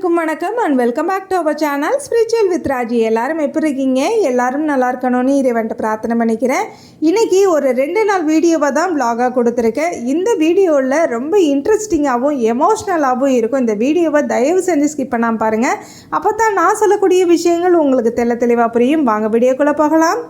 அனைவருக்கும் வணக்கம் and welcome back to our channel spiritual with Raji எல்லாரும் எப்படி இருக்கீங்க? எல்லாரும் நல்லா இருக்கணும்னு இறைவன்ட்டு பிரார்த்தனை பண்ணிக்கிறேன். இன்னைக்கு ஒரு ரெண்டு நாள் வீடியோவை தான் vlog-ஆ கொடுத்துருக்கேன். இந்த வீடியோவில் ரொம்ப இன்ட்ரெஸ்டிங்காகவும் எமோஷ்னலாகவும் இருக்கும். இந்த வீடியோவை தயவு செஞ்சு ஸ்கிப் பண்ணாமல் பாருங்கள் அப்போ தான் நான் சொல்லக்கூடிய விஷயங்கள் உங்களுக்கு தெள்ள தெளிவாக புரியும். வாங்க வீடியோக்குள்ளே போகலாம்.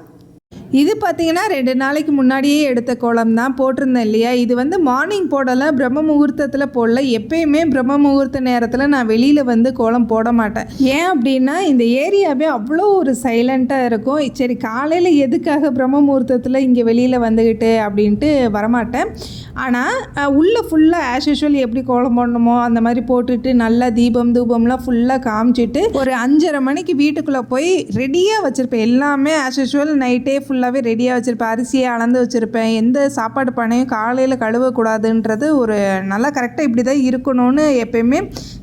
இது பார்த்தீங்கன்னா ரெண்டு நாளைக்கு முன்னாடியே எடுத்த கோலம் தான் போட்டிருந்தேன் இல்லையா? இது வந்து மார்னிங் போடலை பிரம்ம முகூர்த்தத்தில் போடல. எப்பயுமே பிரம்ம முகூர்த்த நேரத்தில் நான் வெளியில் வந்து கோலம் போட மாட்டேன். ஏன் அப்படின்னா இந்த ஏரியாவே அவ்வளோ ஒரு சைலண்ட்டாக இருக்கும். சரி காலையில் எதுக்காக பிரம்ம முகூர்த்தத்தில் இங்கே வெளியில் வந்துக்கிட்டு அப்படின்ட்டு வரமாட்டேன். ஆனால் உள்ளே ஃபுல்லாக ஆஸ் யூஷுவல் எப்படி கோலம் போடணுமோ அந்த மாதிரி போட்டுட்டு நல்லா தீபம் தூபம்லாம் ஃபுல்லாக காமிச்சிட்டு ஒரு அஞ்சரை மணிக்கு வீட்டுக்குள்ளே போய் ரெடியாக வச்சுருப்பேன். எல்லாமே ஆஸ் யூஷுவல் நைட்டே ஃபுல்லாகவே ரெடியாக வச்சுருப்பேன். அரிசியை அளந்து வச்சுருப்பேன். எந்த சாப்பாடு பானையும் காலையில் கழுவக்கூடாதுன்றது ஒரு நல்லா கரெக்டாக இப்படி தான் இருக்கணும்னு எப்பயுமே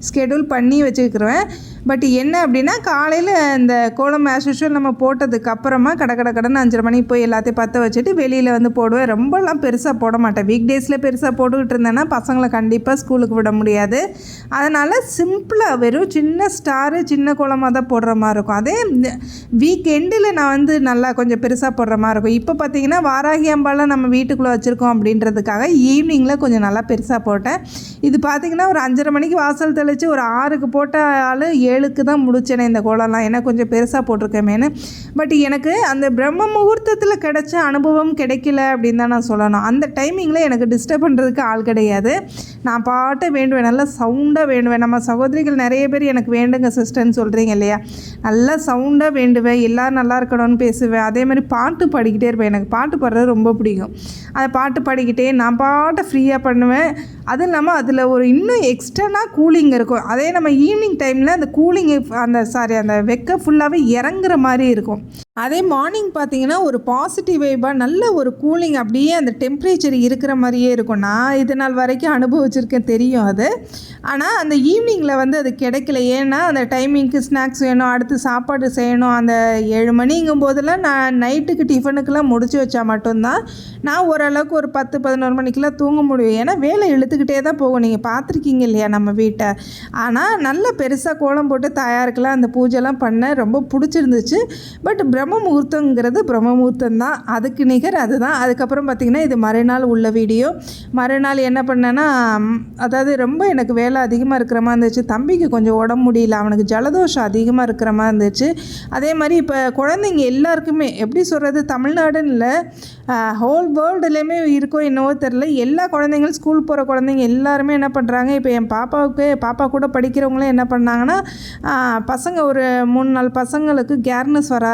ஸ்கெடியூல் பண்ணி வச்சுக்கிருவேன் பட் என்ன அப்படின்னா காலையில் இந்த கோலம் ஆஸ் யூஷுவல் நம்ம போட்டதுக்கு அப்புறமா கட கட கடன் அஞ்சரை மணிக்கு போய் எல்லாத்தையும் பற்ற வச்சுட்டு வெளியில் வந்து போடுவேன். ரொம்பலாம் பெருசாக போட மாட்டேன். வீக் டேஸில் பெருசாக போட்டுக்கிட்டு இருந்தேன்னா பசங்களை கண்டிப்பாக ஸ்கூலுக்கு விட முடியாது. அதனால் சிம்பிளாக வெறும் சின்ன ஸ்டாரு சின்ன கோலமாக தான் போடுற மாதிரி இருக்கும். அதே வீக் எண்டில் நான் வந்து நல்லா கொஞ்சம் பெருசாக போடுற மாதிரி இருக்கும். இப்போ பார்த்தீங்கன்னா வாராகி அம்பாலாம் நம்ம வீட்டுக்குள்ளே வச்சுருக்கோம் அப்படின்றதுக்காக ஈவினிங்கில் கொஞ்சம் நல்லா பெருசாக போட்டேன். இது பார்த்தீங்கன்னா ஒரு அஞ்சரை மணிக்கு வாசல் தெளித்து ஒரு ஆறுக்கு போட்ட ஆள் ஏழுக்கு தான் முடிச்சேனே இந்த கோலம்லாம். ஏன்னா கொஞ்சம் பெருசாக போட்டிருக்கேமேனு பட் எனக்கு அந்த பிரம்ம முகூர்த்தத்தில் கிடைச்ச அனுபவம் கிடைக்கல அப்படின்னு தான் நான் சொல்லணும். அந்த டைமிங்கில் எனக்கு டிஸ்டர்ப் பண்ணுறதுக்கு ஆள் கிடையாது. நான் பாட்டை வேண்டுவேன் நல்லா சவுண்டாக வேண்டுவேன். நம்ம சகோதரிகள் நிறைய பேர் எனக்கு வேண்டுங்க சிஸ்டர்னு சொல்கிறீங்க இல்லையா? நல்லா சவுண்டாக வேண்டுவேன் எல்லோரும் நல்லா இருக்கணும்னு பேசுவேன். அதே மாதிரி பாட்டு பாடிக்கிட்டே இருப்பேன். எனக்கு பாட்டு பாடுறது ரொம்ப பிடிக்கும். அதை பாட்டு பாடிக்கிட்டே நான் பாட்டை ஃப்ரீயாக பண்ணுவேன். அதுவும் இல்லாமல் அதில் ஒரு இன்னும் எக்ஸ்டர்னாக கூலிங் இருக்கும். அதே நம்ம ஈவினிங் டைமில் அந்த கூலிங் அந்த சாரி அந்த வெக்க ஃபுல்லாகவே இறங்குற மாதிரி இருக்கும். அதே மார்னிங் பார்த்தீங்கன்னா ஒரு பாசிட்டிவ் வைபாக நல்ல ஒரு கூலிங் அப்படியே அந்த டெம்ப்ரேச்சர் இருக்கிற மாதிரியே இருக்கும். நான் இது நாள் வரைக்கும் அனுபவிச்சிருக்கேன் தெரியும் அது. ஆனால் அந்த ஈவினிங்கில் வந்து அது கிடைக்கல. ஏன்னா அந்த டைமிங்க்கு ஸ்நாக்ஸ் வேணும் அடுத்து சாப்பாடு செய்யணும். அந்த ஏழு மணிங்கும் போதெல்லாம் நான் நைட்டுக்கு டிஃபனுக்கெல்லாம் முடிச்சு வச்சா மட்டும்தான் நான் ஓரளவுக்கு ஒரு பத்து பதினோரு மணிக்கெல்லாம் தூங்க முடியும். ஏன்னா வேலை இழுத்துக்கிட்டே தான் போகும். நீங்கள் பார்த்துருக்கீங்க இல்லையா நம்ம வீட்டை. ஆனால் நல்ல பெருசாக கோலம் போட்டு தயாருக்கெல்லாம் அந்த பூஜைலாம் பண்ண ரொம்ப பிடிச்சிருந்துச்சு. பட் பிரம்ம முகூர்த்தங்கிறது பிரம்ம முகூர்த்தம் தான் அதுக்கு நிகர் அதுதான். அதுக்கப்புறம் பார்த்திங்கன்னா இது மறுநாள் உள்ள வீடியோ. மறுநாள் என்ன பண்ணேன்னா அதாவது ரொம்ப எனக்கு வேலை அதிகமாக இருக்கிற மாதிரி இருந்துச்சு. தம்பிக்கு கொஞ்சம் உடம்பு முடியல. அவனுக்கு ஜலதோஷம் அதிகமாக இருக்கிற மாதிரி இருந்துச்சு. அதே மாதிரி இப்போ குழந்தைங்க எல்லாருக்குமே எப்படி சொல்கிறது தமிழ்நாடுன்னு இல்லை ஹோல் வேர்ல்டுலேயுமே இருக்கோ என்னவோ தெரில எல்லா குழந்தைங்களும் ஸ்கூல் போகிற குழந்தைங்க எல்லாருமே என்ன பண்ணுறாங்க இப்போ என் பாப்பாவுக்கு பாப்பா கூட படிக்கிறவங்களும் என்ன பண்ணாங்கன்னா பசங்க ஒரு மூணு நாலு பசங்களுக்கு கேர்னஸ் வர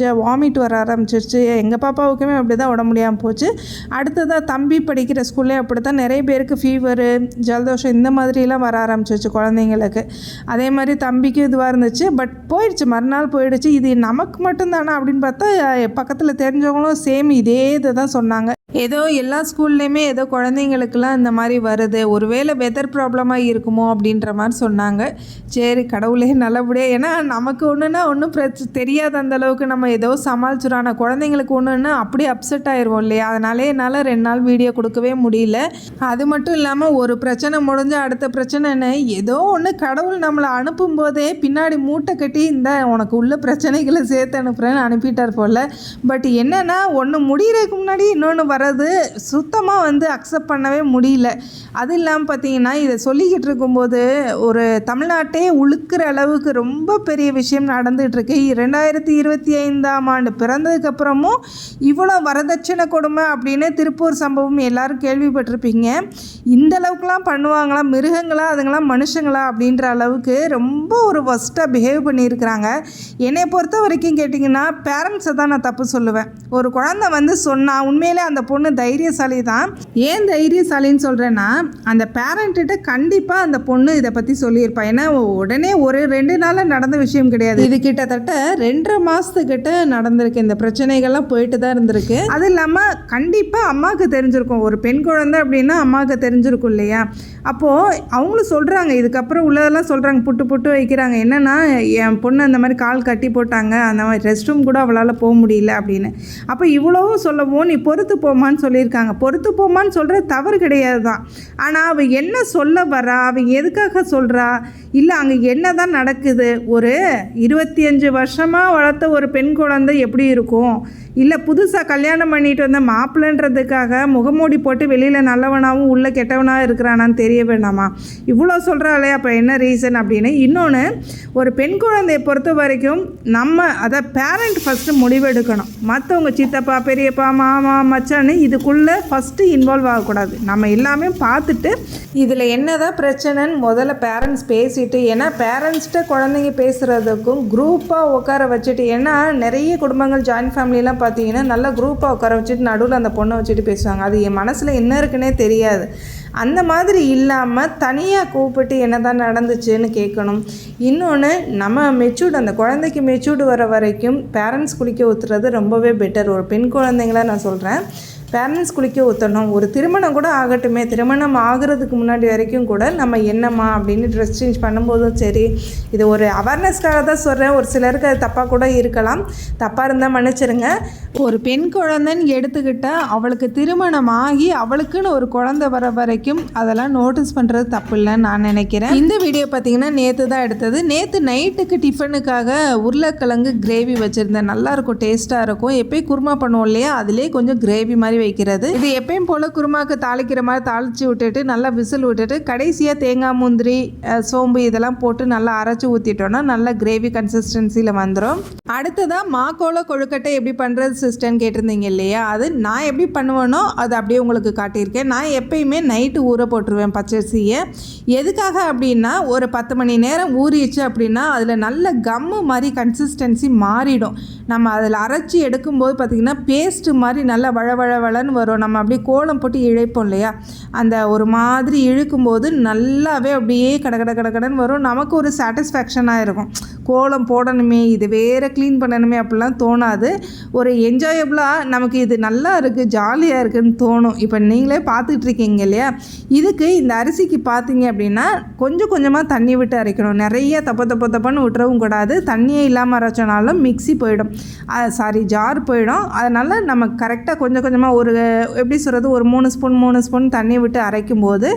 ஆரம்பிச்சிருச்சு வாமிட் வர ஆரம்பிச்சிருச்சு. எங்கள் பாப்பாவுக்குமே அப்படி தான் உடம்பு முடியாமல் போச்சு. அடுத்ததாக தம்பி படிக்கிற ஸ்கூல்லே அப்படி தான் நிறைய பேருக்கு ஃபீவரு ஜலதோஷம் இந்த மாதிரிலாம் வர ஆரம்பிச்சிருச்சு குழந்தைங்களுக்கு. அதே மாதிரி தம்பிக்கும் இதுவாக இருந்துச்சு. பட் போயிடுச்சு மறுநாள் போயிடுச்சு. இது நமக்கு மட்டும்தானா அப்படின்னு பார்த்தா பக்கத்தில் தெரிஞ்சவங்களும் சேம் இதே இதை தான் சொன்னாங்க. ஏதோ எல்லா ஸ்கூல்லையுமே ஏதோ குழந்தைங்களுக்கெல்லாம் இந்த மாதிரி வருது. ஒருவேளை வெதர் ப்ராப்ளமாக இருக்குமோ அப்படின்ற மாதிரி சொன்னாங்க. சரி கடவுளே நல்லபடியாக ஏன்னா நமக்கு ஒன்றுனா ஒன்றும் பிரச்ச தெரியாத அந்த அளவுக்கு நம்ம ஏதோ சமாளிச்சிடும் ஆனால் குழந்தைங்களுக்கு ஒன்றுன்னா அப்படியே அப்செட் ஆயிடுவோம் இல்லையா? அதனாலே என்னால் ரெண்டு நாள் வீடியோ கொடுக்கவே முடியல. அது மட்டும் இல்லாமல் ஒரு பிரச்சனை முடிஞ்ச அடுத்த பிரச்சனைன்னு ஏதோ ஒன்று கடவுள் நம்மளை அனுப்பும் போதே பின்னாடி மூட்டை கட்டி இந்த உனக்கு உள்ள பிரச்சனைகளை சேர்த்து அனுப்புகிறேன்னு அனுப்பிட்டார் போல். பட் என்னென்னா ஒன்று முடிகிறதுக்கு முன்னாடி இன்னொன்று வர்றது சுத்தமாக வந்து அக்செப்ட் பண்ணவே முடியல. அது இல்லாமல் பார்த்தீங்கன்னா இதை சொல்லிக்கிட்டு இருக்கும்போது ஒரு தமிழ்நாட்டே உழுக்கிற அளவுக்கு ரொம்ப பெரிய விஷயம் நடந்துகிட்ருக்கு ரெண்டாயிரத்தி இருபத்தி ஐந்தாம் ஆண்டு பிறந்ததுக்கப்புறமும் இவ்வளோ வரதட்சணை கொடுமை அப்படின்னு திருப்பூர் சம்பவம் எல்லாரும் கேள்விப்பட்டிருப்பீங்க. இந்த அளவுக்குலாம் பண்ணுவாங்களா? மிருகங்களா? அதுங்களாம் மனுஷங்களா? அப்படின்ற அளவுக்கு ரொம்ப ஒரு ஒஸ்ட்டாக பிஹேவ் பண்ணியிருக்கிறாங்க. என்னை பொறுத்த வரைக்கும் கேட்டிங்கன்னா பேரண்ட்ஸை தான் நான் தப்பு சொல்லுவேன். ஒரு குழந்தை வந்து சொன்னால் உண்மையிலே அந்த பொண்ணு தைரியசாலி தான். ஏன் தைரியசாலின்னு சொல்கிறேன்னா அந்த பேரண்ட்டிட்ட கண்டிப்பாக அந்த பொண்ணு இதை பற்றி சொல்லியிருப்பா. ஏன்னா உடனே ஒரு ரெண்டு நாளில் நடந்த விஷயம் கிடையாது. இது கிட்டத்தட்ட ரெண்டரை மாதத்துக்கிட்ட நடந்திருக்கு. இந்த பிரச்சனைகள்லாம் போயிட்டு தான் இருந்திருக்கு. அது இல்லாமல் கண்டிப்பாக அம்மாவுக்கு தெரிஞ்சிருக்கும். ஒரு பெண் குழந்தை அப்படின்னா அம்மாவுக்கு தெரிஞ்சிருக்கும் இல்லையா? அப்போது அவங்களும் சொல்கிறாங்க இதுக்கப்புறம் உள்ளதெல்லாம் சொல்கிறாங்க புட்டு புட்டு வைக்கிறாங்க. என்னென்னா என் பொண்ணு அந்த மாதிரி கால் கட்டி போட்டாங்க. அந்த மாதிரி ரெஸ்ட் ரூம் கூட அவளால் போக முடியல அப்படின்னு. அப்போ இவ்வளவும் சொல்லவும் நீ பொறுத்து போமா போமான்னு சொல்லியிருக்காங்க. பொறுத்து போமான்னு சொல்கிற தவறு கிடையாது தான் ஆனால் அவள் என்ன சொல்ல வரா? அவள் எதுக்காக சொல்கிறா இல்லை அங்கே என்ன தான் நடக்குது? ஒரு இருபத்தி அஞ்சு வருஷமாக வளர்த்த ஒரு பெண் குழந்தை எப்படி இருக்கும்? இல்லை புதுசாக கல்யாணம் பண்ணிட்டு வந்த மாப்பிள்ளன்றதுக்காக முகமூடி போட்டு வெளியில் நல்லவனாகவும் உள்ளே கெட்டவனாக இருக்கிறானான்னு தெரிய வேண்டாமா இவ்வளோ சொல்கிறாளே அப்போ என்ன ரீசன் அப்படின்னு? இன்னொன்று ஒரு பெண் குழந்தையை பொறுத்த வரைக்கும் நம்ம அதை பேரண்ட் ஃபஸ்ட்டு முடிவெடுக்கணும். மற்றவங்க சித்தப்பா பெரியப்பா மாமா மச்சான்னு இதுக்குள்ளே ஃபஸ்ட்டு இன்வால்வ் ஆகக்கூடாது. நம்ம எல்லாமே பார்த்துட்டு இதில் என்னதான் பிரச்சனைன்னு முதல்ல பேரண்ட்ஸ் பேசிட்டு ஏன்னா பேரண்ட்ஸ்கிட்ட குழந்தைங்க பேசுகிறதுக்கும் குரூப்பாக உட்கார வச்சுட்டு ஏன்னா நிறைய குடும்பங்கள் ஜாயின்ட் ஃபேமிலிலாம் பார்த்தீங்கன்னா நல்லா குரூப்பாக உட்கார வச்சுட்டு நடுவில் அந்த பொண்ணை வச்சுட்டு பேசுவாங்க. அது என் மனசில் என்ன இருக்குன்னே தெரியாது. அந்த மாதிரி இல்லாமல் தனியாக கூப்பிட்டு என்ன தான் நடந்துச்சுன்னு கேட்கணும். இன்னொன்று நம்ம மெச்சூர்டு அந்த குழந்தைக்கு மெச்சூர்டு வர வரைக்கும் பேரண்ட்ஸ் குளிக்க ஊற்றுறது ரொம்பவே பெட்டர் ஒரு பெண் குழந்தைங்கள நான் சொல்கிறேன் பேரண்ட்ஸ் குளிக்க ஊற்றணும் ஒரு திருமணம் கூட ஆகட்டுமே. திருமணம் ஆகிறதுக்கு முன்னாடி வரைக்கும் கூட நம்ம என்னம்மா அப்படின்னு ட்ரெஸ் சேஞ்ச் பண்ணும்போதும் சரி இது ஒரு அவேர்னஸ்க்காக தான் சொல்கிறேன் ஒரு சிலருக்கு அது தப்பாக கூட இருக்கலாம். தப்பாக இருந்தால் மன்னிச்சிருங்க. ஒரு பெண் குழந்தைன்னு எடுத்துக்கிட்டால் அவளுக்கு திருமணம் ஆகி அவளுக்குன்னு ஒரு குழந்தை வர வரைக்கும் அதெல்லாம் நோட்டீஸ் பண்ணுறது தப்பு இல்லைன்னு நான் நினைக்கிறேன். இந்த வீடியோ பார்த்தீங்கன்னா நேற்று தான் எடுத்தது. நேற்று நைட்டுக்கு டிஃபனுக்காக உருளைக்கிழங்கு கிரேவி வச்சுருந்தேன். நல்லாயிருக்கும் டேஸ்ட்டாக இருக்கும். எப்போயும் குருமா பண்ணுவோம் இல்லையா? அதுலேயே கொஞ்சம் கிரேவி மாதிரி வைக்கிறது. இது எப்பயும் போல் குருமாக்கு தாளிக்கிற மாதிரி தாளித்து விட்டுட்டு நல்லா விசில் விட்டுட்டு கடைசியாக தேங்காய் முந்திரி சோம்பு இதெல்லாம் போட்டு நல்லா அரைச்சி ஊற்றிட்டோன்னா நல்லா கிரேவி கன்சிஸ்டன்சியில் வந்துடும் அடுத்ததாக மாக்கோல கொழுக்கட்டை எப்படி பண்ணுறது சிஸ்டர்னு கேட்டிருந்தீங்க இல்லையா? அது நான் எப்படி பண்ணுவேனோ அது அப்படியே உங்களுக்கு காட்டியிருக்கேன். நான் எப்பயுமே நைட்டு ஊற போட்டுருவேன் பச்சரிசியை. எதுக்காக அப்படின்னா ஒரு பத்து மணி நேரம் ஊறிச்சு அப்படின்னா அதில் நல்ல கம்மு மாதிரி கன்சிஸ்டன்சி மாறிடும். நம்ம அதில் அரைச்சி எடுக்கும்போது பார்த்திங்கன்னா பேஸ்ட்டு மாதிரி நல்லா வழ வழ வளன்னு வரும். நம்ம அப்படியே கோலம் போட்டு இழைப்போம் இல்லையா? அந்த ஒரு மாதிரி இழுக்கும்போது நல்லாவே அப்படியே கட கட கட வரும். நமக்கு ஒரு சாட்டிஸ்ஃபேக்ஷனாக இருக்கும். கோலம் போடணுமே இது வேறு க்ளீன் பண்ணணுமே அப்படிலாம் தோணாது. ஒரு என்ஜாயபுளாக நமக்கு இது நல்லா இருக்குது ஜாலியாக இருக்குன்னு தோணும். இப்போ நீங்களே பார்த்துக்கிட்டு இருக்கீங்க இல்லையா? இதுக்கு இந்த அரிசிக்கு பார்த்தீங்க அப்படின்னா கொஞ்சம் கொஞ்சமாக தண்ணி விட்டு அரைக்கணும். நிறைய தப்ப தப்ப தப்பன்னு விட்டுறவும் கூடாது. தண்ணியே இல்லாமல் அரைச்சனாலும் மிக்ஸி போயிடும். சாரி ஜார் போயிடும். அதனால் நம்ம கரெக்டாக கொஞ்சம் கொஞ்சமாக ஒரு எப்படி சொல்கிறது ஒரு மூணு ஸ்பூன் மூணு ஸ்பூன் தண்ணி விட்டு அரைக்கும் போது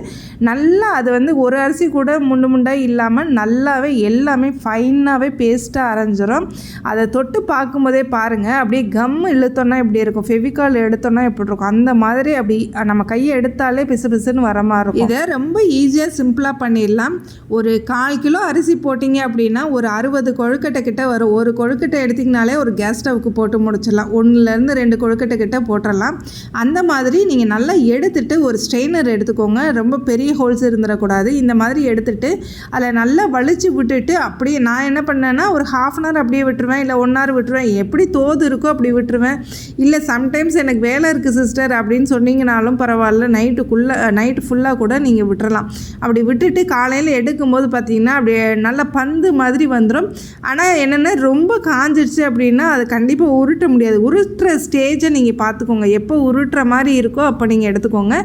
நல்லா அது வந்து ஒரு அரிசி கூட முண்டு முண்டாக இல்லாமல் நல்லாவே எல்லாமே ஃபைனாகவே பேஸ்ட்டாக அரைஞ்சிரும். அதை தொட்டு பார்க்கும்போதே பாருங்கள் அப்படியே கம் இழுத்தோன்னா இப்படி இருக்கும்? ஃபெவிகால் எடுத்தோன்னா எப்படி இருக்கும்? அந்த மாதிரி அப்படி நம்ம கையை எடுத்தாலே பிசு பிசுன்னு வர மாதிரி இருக்கும். இதை ரொம்ப ஈஸியாக சிம்பிளாக பண்ணிடலாம். ஒரு கால் கிலோ அரிசி போட்டிங்க அப்படின்னா ஒரு அறுபது கொழுக்கட்டை கிட்ட வரும். ஒரு கொழுக்கட்டை எடுத்திங்கனாலே ஒரு கேஸ் ஸ்டவ்க்கு போட்டு முடிச்சிடலாம். ஒன்றுலேருந்து ரெண்டு கொழுக்கட்டை கிட்ட போட்டுடலாம். அந்த மாதிரி நீங்கள் நல்லா எடுத்துட்டு ஒரு ஸ்ட்ரெயினர் எடுத்துக்கோங்க. ரொம்ப பெரிய ஹோல்ஸ் இருந்துடக்கூடாது. இந்த மாதிரி எடுத்துட்டு அதில் நல்லா வலிச்சு விட்டுட்டு அப்படியே நான் என்ன பண்ணேன்னா ஒரு ஹாஃப் அன் ஹவர் அப்படியே விட்டுருவேன். இல்லை ஒன் ஹவர் விட்டுருவேன். எப்படி தோது இருக்கோ அப்படி விட்டுருவேன். இல்லை சம்டைம்ஸ் எனக்கு வேலை இருக்குது சிஸ்டர் அப்படின்னு சொன்னீங்கனாலும் பரவாயில்ல. நைட்டுக்குள்ளே நைட்டு ஃபுல்லாக கூட நீங்கள் விட்டுறலாம். அப்படி விட்டுட்டு காலையில் எடுக்கும்போது பார்த்தீங்கன்னா அப்படியே நல்ல பந்து மாதிரி வந்துடும் ஆனால் என்னென்னா ரொம்ப காஞ்சிடுச்சு அப்படின்னா அது கண்டிப்பாக உருட்ட முடியாது. உருட்டுற ஸ்டேஜை நீங்கள் பார்த்துக்கோங்க எப்போ உருட்டுற மாதிரி இருக்கோ அப்போ நீங்கள் எடுத்துக்கோங்க.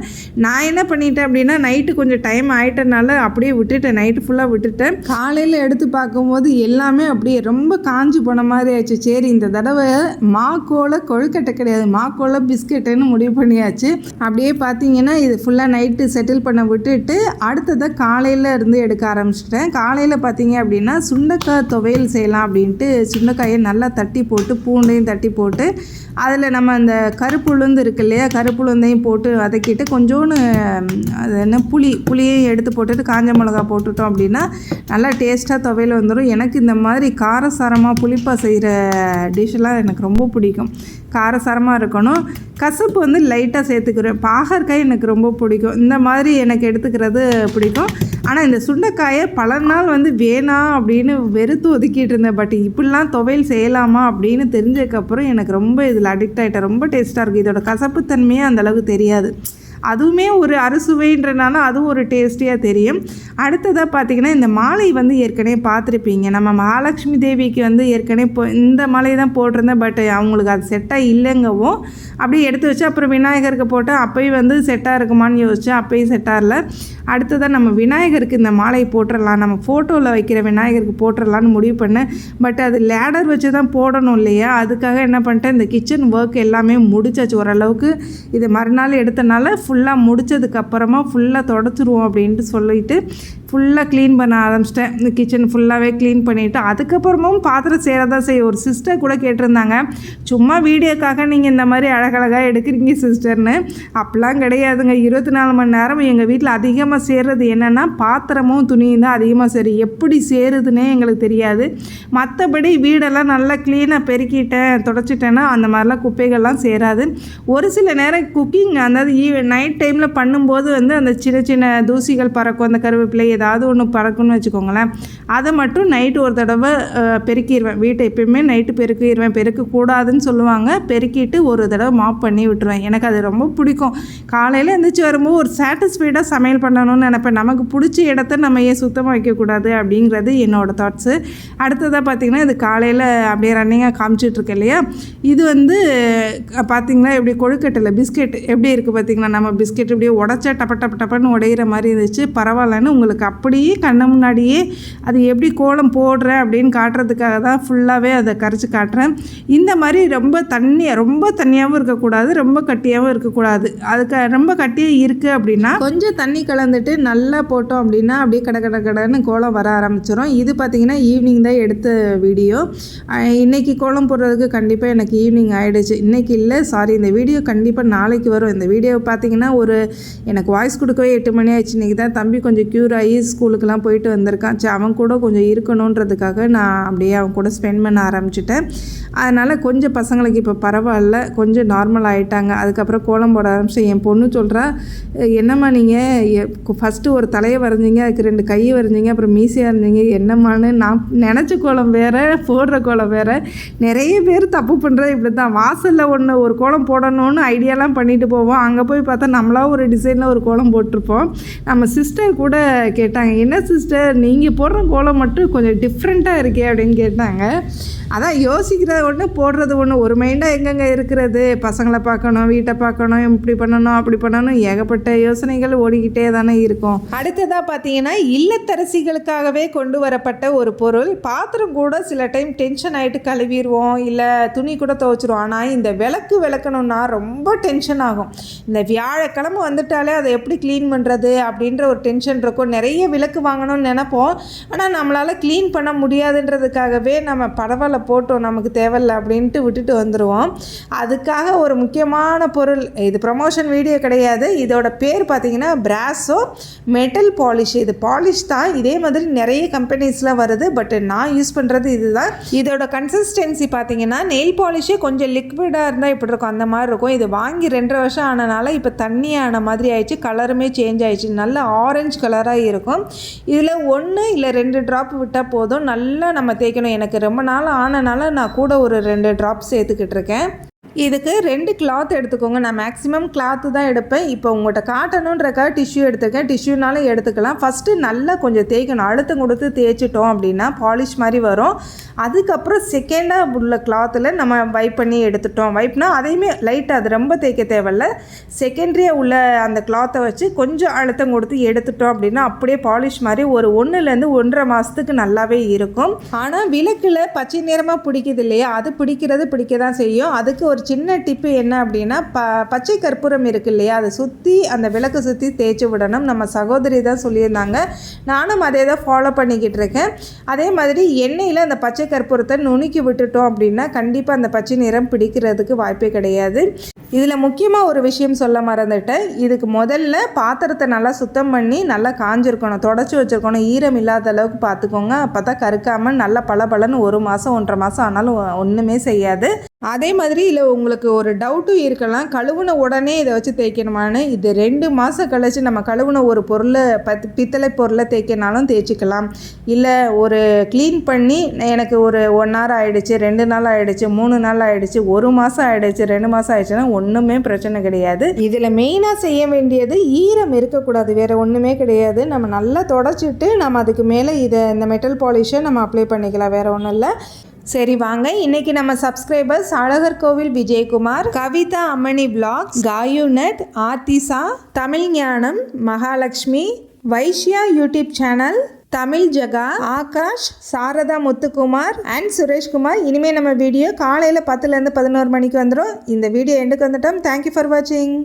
நான் என்ன பண்ணிட்டேன் அப்படின்னா நைட்டு கொஞ்சம் டைம் ஆயிட்டனால அப்படியே விட்டுட்டேன். நைட்டு ஃபுல்லாக விட்டுட்டேன். காலையில் எடுத்து பார்க்கும்போது எல்லாமே அப்படியே ரொம்ப காஞ்சி போன மாதிரி ஆயிடுச்சு. சரி இந்த தடவை மாக்கோல கொழுக்கட்டை கிடையாது. மாக்கோல பிஸ்கெட்டுன்னு முடிவு பண்ணியாச்சு. அப்படியே பார்த்தீங்கன்னா இது ஃபுல்லாக நைட்டு செட்டில் பண்ண விட்டுட்டு அடுத்ததை காலையில் இருந்து எடுக்க ஆரம்பிச்சிட்டேன். காலையில் பார்த்தீங்க அப்படின்னா சுண்டக்காய் துவையல் செய்யலாம் அப்படின்ட்டு சுண்டக்காயை நல்லா தட்டி போட்டு பூண்டையும் தட்டி போட்டு அதில் நம்ம அந்த கருப்பு உளுந்து இருக்கு இல்லையா? கருப்புளுந்தையும் போட்டு வதக்கிட்டு கொஞ்சோண்டு அது என்ன புளி புளியையும் எடுத்து போட்டுட்டு காஞ்ச மிளகா போட்டுட்டோம் அப்படின்னா நல்லா டேஸ்ட்டாக துவையல் வந்துடும் எனக்கு இந்த மாதிரி காரசாரமாக புளிப்பாக செய்கிற டிஷ்ஷெல்லாம் எனக்கு ரொம்ப பிடிக்கும். காரசாரமாக இருக்கணும். கசப்பு வந்து லைட்டாக சேர்த்துக்கிறேன் பாகற்காய் எனக்கு ரொம்ப பிடிக்கும். இந்த மாதிரி எனக்கு எடுத்துக்கிறது பிடிக்கும். ஆனால் இந்த சுண்டைக்காயை பல நாள் வந்து வேணாம் அப்படின்னு வெறுத்து ஒதுக்கிட்டு இருந்தேன். பட் இப்படிலாம் துவையல் செய்யலாமா அப்படின்னு தெரிஞ்சதுக்கப்புறம் எனக்கு ரொம்ப இதில் அடிக்ட் ஆகிட்டேன் ரொம்ப டேஸ்ட்டாக இருக்குது இதோட கசப்புத்தன்மையே அந்தளவுக்கு தெரியாது. அதுவுமே ஒரு அறுசுவைன்றனால அதுவும் ஒரு டேஸ்டியாக தெரியும். அடுத்ததாக பார்த்தீங்கன்னா இந்த மாலை வந்து ஏற்கனவே பார்த்துருப்பீங்க நம்ம மகாலட்சுமி தேவிக்கு வந்து ஏற்கனவே போ இந்த மாலை தான் போட்டிருந்தேன். பட் அவங்களுக்கு அது செட்டாக இல்லைங்கவும் அப்படியே எடுத்து வச்சு அப்புறம் விநாயகருக்கு போட்டால் அப்போயும் வந்து செட்டாக இருக்குமான்னு யோசிச்சேன் செட்டாக செட்டாகல அடுத்ததாக நம்ம விநாயகருக்கு இந்த மாலை போட்டுடலாம் நம்ம ஃபோட்டோவில் வைக்கிற விநாயகருக்கு போட்டுடலான்னு முடிவு பண்ணேன். பட் அது லேடர் வச்சு தான் போடணும் இல்லையா? அதுக்காக என்ன பண்ணிட்டேன் இந்த கிச்சன் ஒர்க் எல்லாமே முடிச்சாச்சு. ஓரளவுக்கு இது மறுநாள் எடுத்தனால ஃபுல் ஃபுல்லாக முடிச்சதுக்கப்புறமா ஃபுல்லாக தொடச்சிருவோம் அப்படின்ட்டு சொல்லிட்டு ஃபுல்லாக க்ளீன் பண்ண ஆரம்பிச்சிட்டேன். இந்த கிச்சன் ஃபுல்லாகவே க்ளீன் பண்ணிவிட்டு அதுக்கப்புறமும் பாத்திரம் சேரதான் செய்ய ஒரு சிஸ்டர் கூட கேட்டிருந்தாங்க. சும்மா வீடியோக்காக நீங்கள் இந்த மாதிரி அழகழகாக எடுக்கிறீங்க சிஸ்டர்னு அப்படிலாம் கிடையாதுங்க. இருபத்தி நாலு மணி நேரம் எங்கள் வீட்டில் அதிகமாக சேர்றது என்னென்னா பாத்திரமும் துணியும் தான் அதிகமாக சரி. எப்படி சேருதுன்னே எங்களுக்கு தெரியாது. மற்றபடி வீடெல்லாம் நல்லா க்ளீனாக பெருக்கிட்டேன் தொடச்சிட்டேன்னா அந்த மாதிரிலாம் குப்பைகள்லாம் சேராது. ஒரு சில நேரம் குக்கிங் அதாவது ஈ நைட் டைமில் பண்ணும்போது வந்து அந்த சின்ன சின்ன தூசிகள் பறக்கும் அந்த கருவேப்பிலை ஏதாவது ஒன்று பறக்கும்னு வச்சுக்கோங்களேன். அதை மட்டும் நைட்டு ஒரு தடவை பெருக்கிடுவேன் வீட்டை எப்பயுமே நைட்டு பெருக்கிடுவேன் பெருக்கக்கூடாதுன்னு சொல்லுவாங்க. பெருக்கிட்டு ஒரு தடவை மாப் பண்ணி விட்டுருவேன். எனக்கு அது ரொம்ப பிடிக்கும். காலையில் எழுந்திரிச்சு வரும்போது ஒரு சாட்டிஸ்ஃபைடாக சமையல் பண்ணணும்னு நினைப்பேன். நமக்கு பிடிச்ச இடத்த நம்ம ஏன் சுத்தமாக வைக்கக்கூடாது அப்படிங்கிறது என்னோடய தாட்ஸு அடுத்ததாக பார்த்திங்கன்னா இது காலையில் அப்படியே ரன்னிங்காக காமிச்சிட்ருக்கேன் இல்லையா? இது வந்து பார்த்திங்கன்னா எப்படி கொழுக்கட்டையில் பிஸ்கெட் எப்படி இருக்குது பார்த்திங்கன்னா நம்ம பிஸ்கெட் இப்படியே உடச்சா டப்ப டப்ப டப்பன்னு உடையிற மாதிரி இருந்துச்சு. பரவாயில்லன்னு உங்களுக்கு அப்படியே கண்ண முன்னாடியே அது எப்படி கோலம் போடுறேன் அப்படின்னு காட்டுறதுக்காக தான் ஃபுல்லாகவே அதை கரைச்சி காட்டுறேன். இந்த மாதிரி ரொம்ப தண்ணியாக ரொம்ப தண்ணியாகவும் இருக்கக்கூடாது ரொம்ப கட்டியாகவும் இருக்கக்கூடாது. அதுக்கு ரொம்ப கட்டியாக இருக்குது அப்படின்னா கொஞ்சம் தண்ணி கலந்துட்டு நல்லா போட்டோம் அப்படின்னா அப்படியே கட கட கடன்னு கோலம் வர ஆரம்பிச்சிடும் இது பார்த்திங்கன்னா ஈவினிங் தான் எடுத்த வீடியோ இன்றைக்கி கோலம் போடுறதுக்கு கண்டிப்பாக எனக்கு ஈவினிங் ஆகிடுச்சு இன்றைக்கி இல்லை சாரி இந்த வீடியோ கண்டிப்பாக நாளைக்கு வரும். இந்த வீடியோ பார்த்திங்கன்னா ஒரு எனக்கு வாய்ஸ் கொடுக்கவே எட்டு மணி ஆயிடுச்சு. இன்றைக்கி தான் தம்பி கொஞ்சம் க்யூர் ஆகி ஸ்கூலுக்கெலாம் போயிட்டு வந்திருக்கான். சரி அவன் கூட கொஞ்சம் இருக்கணுன்றதுக்காக நான் அப்படியே அவன் கூட ஸ்பெண்ட் பண்ண ஆரம்பிச்சிட்டேன். அதனால் கொஞ்சம் பசங்களுக்கு இப்போ பரவாயில்ல. கொஞ்சம் நார்மல் ஆகிட்டாங்க அதுக்கப்புறம் கோலம் போட ஆரம்பிச்சேன் என் பொண்ணு சொல்கிறா என்னம்மா நீங்கள் ஃபஸ்ட்டு ஒரு தலையை வரைஞ்சிங்க அதுக்கு ரெண்டு கையை வரைஞ்சிங்க அப்புறம் மீசியாக இருந்தீங்க. என்னம்மான்னு நான் நினச்ச கோலம் வேறு போடுற கோலம் வேறு. நிறைய பேர் தப்பு பண்ணுறது இப்படி தான் வாசலில் ஒன்று ஒரு கோலம் போடணும்னு ஐடியாலாம் பண்ணிட்டு போவோம். அங்கே போய் பார்த்தா நம்மளாக ஒரு டிசைனில் ஒரு கோலம் போட்டிருப்போம். நம்ம சிஸ்டர் கூட கேட்டாங்க என்ன சிஸ்டர் நீங்கள் போடுற கோலம் மட்டும் கொஞ்சம் டிஃப்ரெண்ட்டாக இருக்கே அப்படின்னு கேட்டாங்க. அதான் யோசிக்கிறது ஒன்று போடுறது ஒன்று ஒரு மைண்டாக எங்கெங்கே இருக்கிறது? பசங்களை பார்க்கணும் வீட்டை பார்க்கணும் இப்படி பண்ணணும் அப்படி பண்ணணும் ஏகப்பட்ட யோசனைகள் ஓடிக்கிட்டே தானே இருக்கும். அடுத்ததாக பார்த்தீங்கன்னா இல்லத்தரசிகளுக்காகவே கொண்டு வரப்பட்ட ஒரு பொருள். பாத்திரம் கூட சில டைம் டென்ஷன் ஆகிட்டு கழுவிடுவோம் இல்லை துணி கூட துவைச்சிருவோம். ஆனால் இந்த விளக்கு விளக்கணும்னா ரொம்ப டென்ஷன் ஆகும். இந்த வியாழக்கிழமை வந்துட்டாலே அதை எப்படி க்ளீன் பண்ணுறது அப்படின்ற ஒரு டென்ஷன் இருக்கும். நிறைய விளக்கு வாங்கணும்னு நினைப்போம். ஆனால் நம்மளால் க்ளீன் பண்ண முடியாதுன்றதுக்காகவே நம்ம பரவாயில்ல போட்டோம் நமக்கு தேவையில்ல அப்படின்ட்டு விட்டுட்டு வந்துடுவோம் அதுக்காக ஒரு முக்கியமான பொருள் இது ப்ரமோஷன் வீடியோ கிடையாது. இதோட பேர் பார்த்தீங்கன்னா பிராஸோ மெட்டல் பாலிஷ் இது பாலிஷ் தான். இதே மாதிரி நிறைய கம்பெனிஸில் வருது. பட் நான் யூஸ் பண்ணுறது இதுதான். இதோட கன்சிஸ்டன்சி பார்த்தீங்கன்னா நெயில் பாலிஷே கொஞ்சம் லிக்விடாக இருந்தால் இப்படி இருக்கும். அந்த மாதிரி இருக்கும். இது வாங்கி ரெண்டரை வருஷம் ஆனனால இப்போ தண்ணியான மாதிரி ஆயிடுச்சு கலருமே சேஞ்ச் ஆயிடுச்சு. நல்ல ஆரஞ்சு கலராக இருக்கும். இதில் ஒன்று இல்லை ரெண்டு ட்ராப் விட்டால் போதும். நல்லா நம்ம தேய்க்கணும். எனக்கு ரொம்ப நாள் ஆனனால நான் கூட ஒரு ரெண்டு ட்ராப் சேர்த்துக்கிட்டு இருக்கேன். இதுக்கு ரெண்டு கிளாத் எடுத்துக்கோங்க. நான் மேக்ஸிமம் கிளாத்து தான் எடுப்பேன். இப்போ உங்கள்கிட்ட காட்டணுன்றக்காக டிஷ்யூ எடுத்துக்கேன். டிஷ்யூனாலும் எடுத்துக்கலாம். ஃபஸ்ட்டு நல்லா கொஞ்சம் தேய்க்கணும். அழுத்தம் கொடுத்து தேய்ச்சிட்டோம் அப்படின்னா பாலிஷ் மாதிரி வரும். அதுக்கப்புறம் செகண்டாக உள்ள கிளாத்தில் நம்ம வைப் பண்ணி எடுத்துட்டோம். வைப்னா அதையுமே லைட்டாக அது ரொம்ப தேய்க்க தேவையில்ல. செகண்ட்ரியாக உள்ள அந்த கிளாத்தை வச்சு கொஞ்சம் அழுத்தம் கொடுத்து எடுத்துட்டோம் அப்படின்னா அப்படியே பாலிஷ் மாதிரி ஒரு ஒன்றுலேருந்து ஒன்றரை மாதத்துக்கு நல்லாவே இருக்கும். ஆனால் விளக்கில் பச்சை நிறமாக பிடிக்குது இல்லையா? அது பிடிக்கிறது பிடிக்க தான் செய்யும். அதுக்கு ஒரு சின்ன டிப்பு என்ன அப்படின்னா ப பச்சை கற்பூரம் இருக்கு இல்லையா? அதை சுற்றி அந்த விளக்கு சுற்றி தேய்ச்சி விடணும். நம்ம சகோதரி தான் சொல்லியிருந்தாங்க. நானும் அதே தான் ஃபாலோ பண்ணிக்கிட்டு இருக்கேன். அதே மாதிரி எண்ணெயில் அந்த பச்சை கற்பூரத்தை நுணுக்கி விட்டுட்டோம் அப்படின்னா கண்டிப்பாக அந்த பச்சை நிறம் பிடிக்கிறதுக்கு வாய்ப்பே கிடையாது. இதில் முக்கியமாக ஒரு விஷயம் சொல்ல மறந்துட்டேன். இதுக்கு முதல்ல பாத்திரத்தை நல்லா சுத்தம் பண்ணி நல்லா காஞ்சிருக்கணும். தொடச்சி வச்சுருக்கணும். ஈரம் இல்லாத அளவுக்கு பார்த்துக்கோங்க அப்போ தான் கருக்காமல் நல்லா பளபளன்னு ஒரு மாதம் ஒன்றரை மாதம் ஆனாலும் ஒன்றுமே செய்யாது. அதே மாதிரி இல்லை உங்களுக்கு ஒரு டவுட்டும் இருக்கலாம். கழுவுன உடனே இதை வச்சு தேய்க்கணுமான்னு இது ரெண்டு மாதம் கழிச்சு நம்ம கழுவுன ஒரு பொருளை பத் பித்தளை பொருளை தேய்க்கனாலும் தேய்ச்சிக்கலாம். இல்லை ஒரு க்ளீன் பண்ணி எனக்கு ஒரு ஒன் ஹவர் ஆகிடுச்சு ரெண்டு நாள் ஆகிடுச்சு மூணு நாள் ஆகிடுச்சு ஒரு மாதம் ஆகிடுச்சு ரெண்டு மாதம் ஆகிடுச்சுன்னா ஒன்றுமே பிரச்சனை கிடையாது. இதில் மெயினாக செய்ய வேண்டியது ஈரம் இருக்கக்கூடாது. வேறு ஒன்றுமே கிடையாது. நம்ம நல்லா தொடச்சிட்டு நம்ம அதுக்கு மேலே இதை இந்த மெட்டல் பாலிஷை நம்ம அப்ளை பண்ணிக்கலாம். வேறு ஒன்றும் இல்லை. சரி வாங்க. இன்னைக்கு நம்ம சப்ஸ்கிரைபர்ஸ் அழகர் கோவில் விஜயகுமார் கவிதா அம்மணி blocks காயுநட் ஆர்த்திசா Tamil Gnanam Mahalakshmi Vaishya YouTube channel Tamil Jaga Akash Sharada Muthukumar and Sureshkumar. இனிமேல் நம்ம வீடியோ காலையில் பத்துலேருந்து பதினோரு மணிக்கு வந்துடும் இந்த வீடியோ எண்டுக்கு வந்துட்டோம். தேங்க்யூ ஃபார் வாட்சிங்